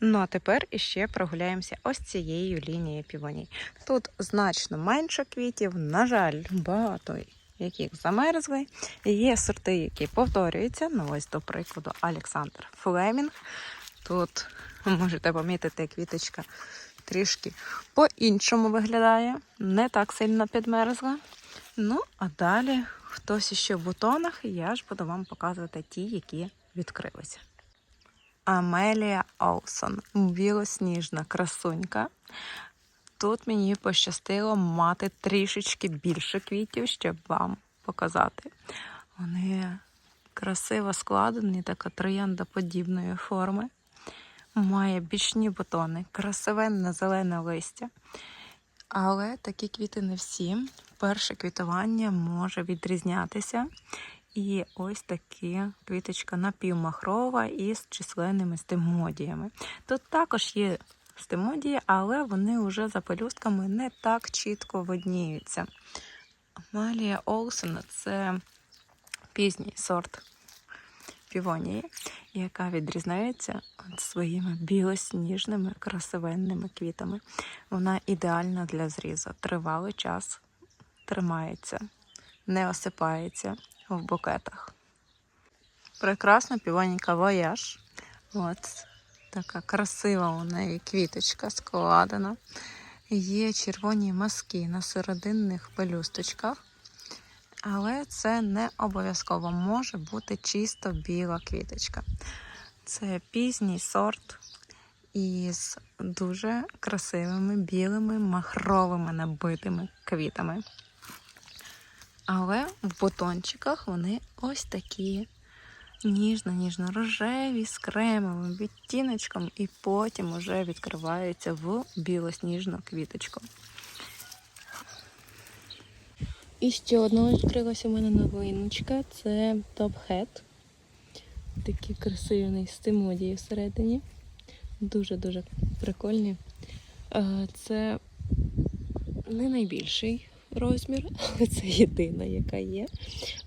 Ну а тепер іще прогуляємося ось цією лінією півоній. Тут значно менше квітів, на жаль, багато яких замерзли. Є сорти, які повторюються. Ну ось, до прикладу, Олександр Флемінг. Тут можете помітити, квіточка трішки по-іншому виглядає, не так сильно підмерзла. Ну, а далі хтось іще в бутонах, і я ж буду вам показувати ті, які відкрилися. Амелія Олсон, білосніжна красунька. Тут мені пощастило мати трішечки більше квітів, щоб вам показати. Вони красиво складені, така трояндоподібної форми. Має бічні бутони, красивенне зелене листя. Але такі квіти не всі. Перше квітування може відрізнятися. І ось такі квіточка напівмахрова із численними стимодіями. Тут також є стимодії, але вони вже за пелюстками не так чітко видніються. Амалія Олсен це пізній сорт півонії, яка відрізняється своїми білосніжними красивенними квітами. Вона ідеальна для зрізу. Тривалий час тримається, не осипається в букетах. Прекрасна півоніка вояж. От така красива у неї квіточка складена. Є червоні маски на серединних пелюсточках. Але це не обов'язково може бути чисто біла квіточка. Це пізній сорт із дуже красивими білими махровими набитими квітами. Але в бутончиках вони ось такі ніжно-ніжно-рожеві з кремовим відтіночком, і потім вже відкриваються в білосніжну квіточку. І ще одна відкрилася у мене новиночка. Це Top Hat. Такі красиві стимодії всередині. Дуже-дуже прикольні. Е, Це не найбільший розмір, але це єдина, яка є.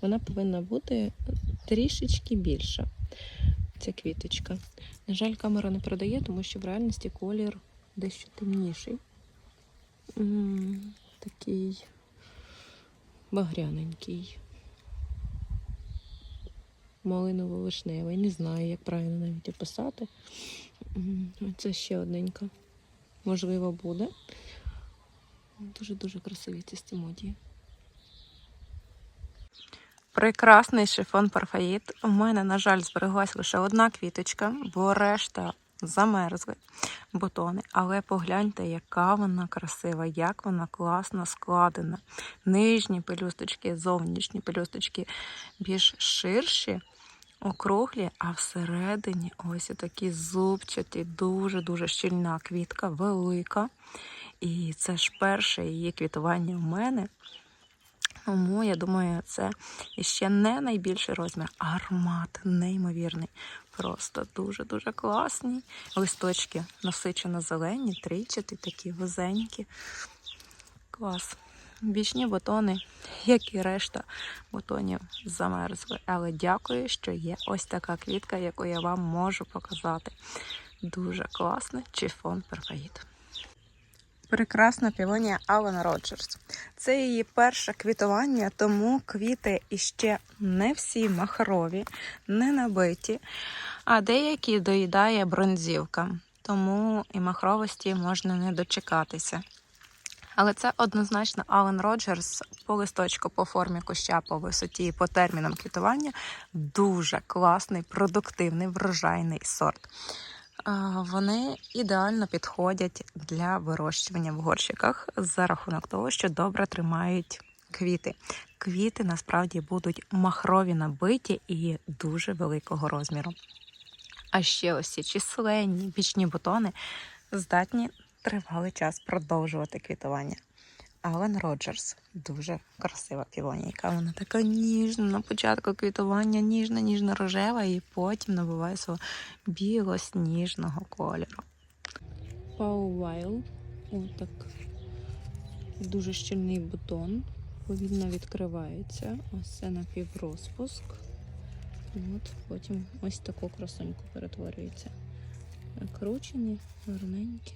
Вона повинна бути трішечки більша. Ця квіточка. На жаль, камера не продає, тому що в реальності колір дещо темніший. Такий багряненький. Малиново-вишневий. Не знаю, як правильно навіть описати. Це ще одненька. Можливо, буде. Дуже-дуже красиві ці стимодії. Прекрасний шифон парфаїт. У мене, на жаль, збереглась лише одна квіточка, бо решта замерзли бутони. Але погляньте, яка вона красива, як вона класно складена. Нижні пелюсточки, зовнішні пелюсточки більш ширші, округлі, а всередині ось такі зубчаті, дуже-дуже щільна квітка, велика. І це ж перше її квітування в мене. Тому я думаю, це ще не найбільший розмір, аромат неймовірний. Просто дуже-дуже класні. Листочки насичено зелені, трійчаті, такі вузенькі. Клас. Бічні бутони, як і решта бутонів, замерзли. Але дякую, що є ось така квітка, яку я вам можу показати. Дуже класний чифон перфаїт. Прекрасна півонія Алан Роджерс. Це її перше квітування, тому квіти іще не всі махрові, не набиті, а деякі доїдає бронзівка, тому і махровості можна не дочекатися. Але це однозначно Ален Роджерс по листочку, по формі куща, по висоті і по термінам квітування. Дуже класний, продуктивний, врожайний сорт. Вони ідеально підходять для вирощування в горщиках за рахунок того, що добре тримають квіти. Квіти насправді будуть махрові набиті і дуже великого розміру. А ще ось ці численні бічні бутони здатні тривалий час продовжувати квітування. Ален Роджерс дуже красива півонійка. Вона така ніжна на початку квітування, ніжна, ніжна рожева, і потім набуває свого білосніжного кольору. Пау Вайл. Отак. Дуже щільний бутон. Повільно відкривається. Ось це напіврозпуск. От, потім ось таку красуньку перетворюється. Кручені, гарненькі.